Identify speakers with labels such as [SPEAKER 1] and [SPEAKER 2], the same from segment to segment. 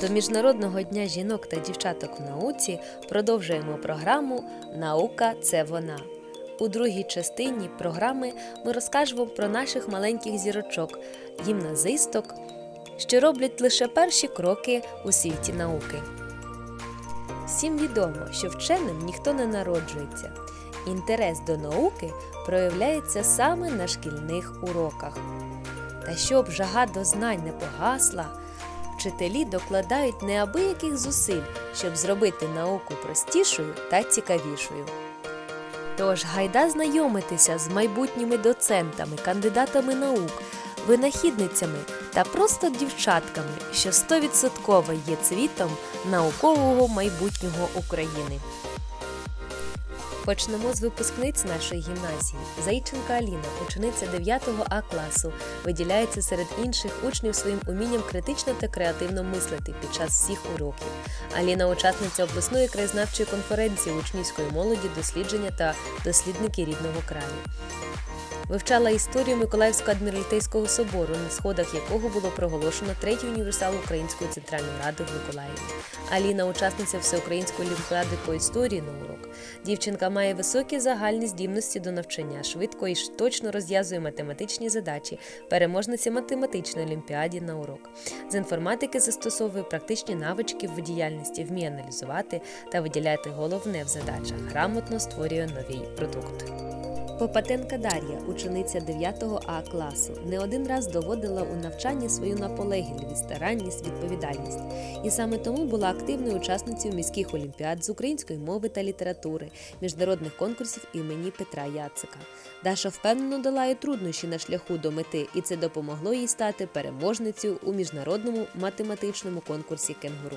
[SPEAKER 1] До Міжнародного дня жінок та дівчаток в науці продовжуємо програму Наука це вона. У другій частині програми ми розкажемо про наших маленьких зірочок, гімназисток, що роблять лише перші кроки у світі науки. Всім відомо, що вченим ніхто не народжується. Інтерес до науки проявляється саме на шкільних уроках. Та щоб жага до знань не погасла, вчителі докладають неабияких зусиль, щоб зробити науку простішою та цікавішою. Тож гайда знайомитися з майбутніми доцентами, кандидатами наук, винахідницями та просто дівчатками, що стовідсотково є цвітом наукового майбутнього України. Почнемо з випускниць нашої гімназії. Зайченка Аліна, учениця 9 А класу, виділяється серед інших учнів своїм умінням критично та креативно мислити під час всіх уроків. Аліна учасниця обласної краєзнавчої конференції учнівської молоді, дослідження та дослідники рідного краю. Вивчала історію Миколаївського адміралтейського собору, на сходах якого було проголошено третій універсал Української центральної ради в Миколаєві. Аліна учасниця всеукраїнської олімпіади по історії на урок. Дівчинка має високі загальні здібності до навчання, швидко і точно розв'язує математичні задачі, переможниця математичної олімпіаді на урок. З інформатики застосовує практичні навички в діяльності, вміє аналізувати та виділяти головне в задачах, грамотно створює новий продукт. Попатенка Дар'я, учениця 9 А класу, не один раз доводила у навчанні свою наполегливість, старанність, відповідальність. І саме тому була активною учасницею міських олімпіад з української мови та літератури, міжнародних конкурсів імені Петра Яцика. Даша впевнено долає труднощі на шляху до мети, і це допомогло їй стати переможницею у міжнародному математичному конкурсі Кенгуру.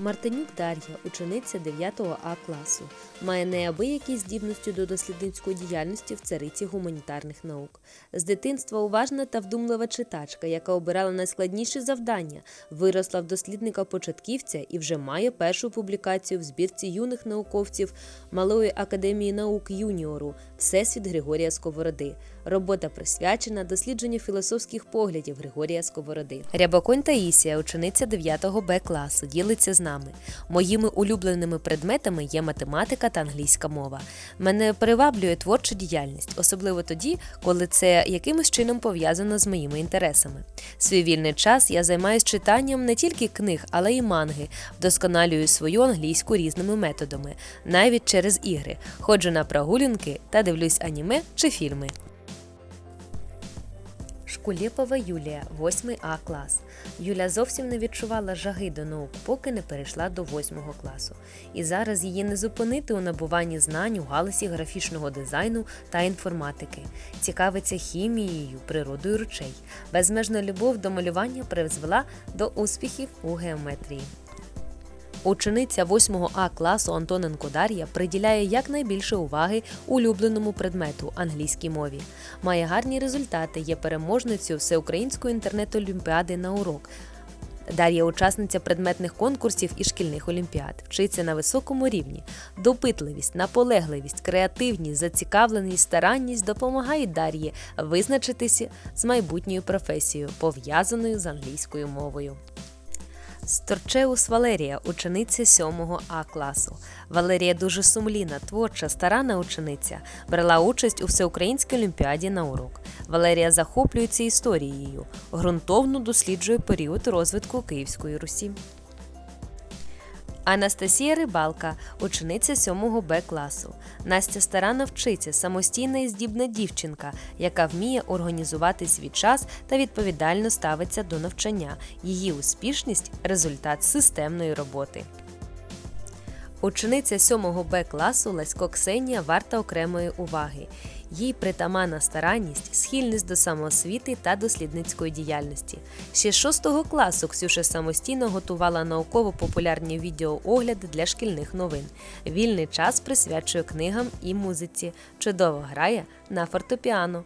[SPEAKER 1] Мартинюк Дар'я, учениця 9 А класу, має неабиякі здібності до дослідницької діяльності в цариці гуманітарних наук. З дитинства уважна та вдумлива читачка, яка обирала найскладніші завдання, виросла в дослідника-початківця і вже має першу публікацію в збірці юних науковців Малої академії наук юніору Всесвіт Григорія Сковороди. Робота присвячена дослідженню філософських поглядів Григорія Сковороди. Рябоконь Таїсія, учениця 9 Б класу, ділиться з нами. Моїми улюбленими предметами є математика та англійська мова. Мене приваблює творча діяльність, особливо тоді, коли це якимось чином пов'язано з моїми інтересами. Свій вільний час я займаюся читанням не тільки книг, але й манги, вдосконалюю свою англійську різними методами, навіть через ігри. Ходжу на прогулянки та дивлюсь аніме чи фільми. Шкулєпова Юлія, 8 А клас. Юля зовсім не відчувала жаги до наук, поки не перейшла до 8 класу. І зараз її не зупинити у набуванні знань у галузі графічного дизайну та інформатики. Цікавиться хімією, природою речей. Безмежна любов до малювання призвела до успіхів у геометрії. Учениця 8 А класу Антоненко Дар'я приділяє якнайбільше уваги улюбленому предмету англійській мові. Має гарні результати, є переможницею всеукраїнської інтернет-олімпіади на урок. Дар'я учасниця предметних конкурсів і шкільних олімпіад, вчиться на високому рівні. Допитливість, наполегливість, креативність, зацікавленість, старанність допомагають Дар'ї визначитися з майбутньою професією, пов'язаною з англійською мовою. Сторчеус Валерія, учениця 7 А класу. Валерія дуже сумлінна, творча, старана учениця. Брала участь у всеукраїнській олімпіаді на урок. Валерія захоплюється історією, ґрунтовно досліджує період розвитку Київської Русі. Анастасія Рибалка, учениця 7 Б класу. Настя старанно вчиться, самостійна і здібна дівчинка, яка вміє організувати свій час та відповідально ставиться до навчання. Її успішність результат системної роботи. Учениця 7 Б класу Лесько Ксенія варта окремої уваги. Їй притаманна старанність, схильність до самоосвіти та дослідницької діяльності. Ще з 6 класу Ксюша самостійно готувала науково-популярні відеоогляди для шкільних новин. Вільний час присвячує книгам і музиці. Чудово грає на фортепіано.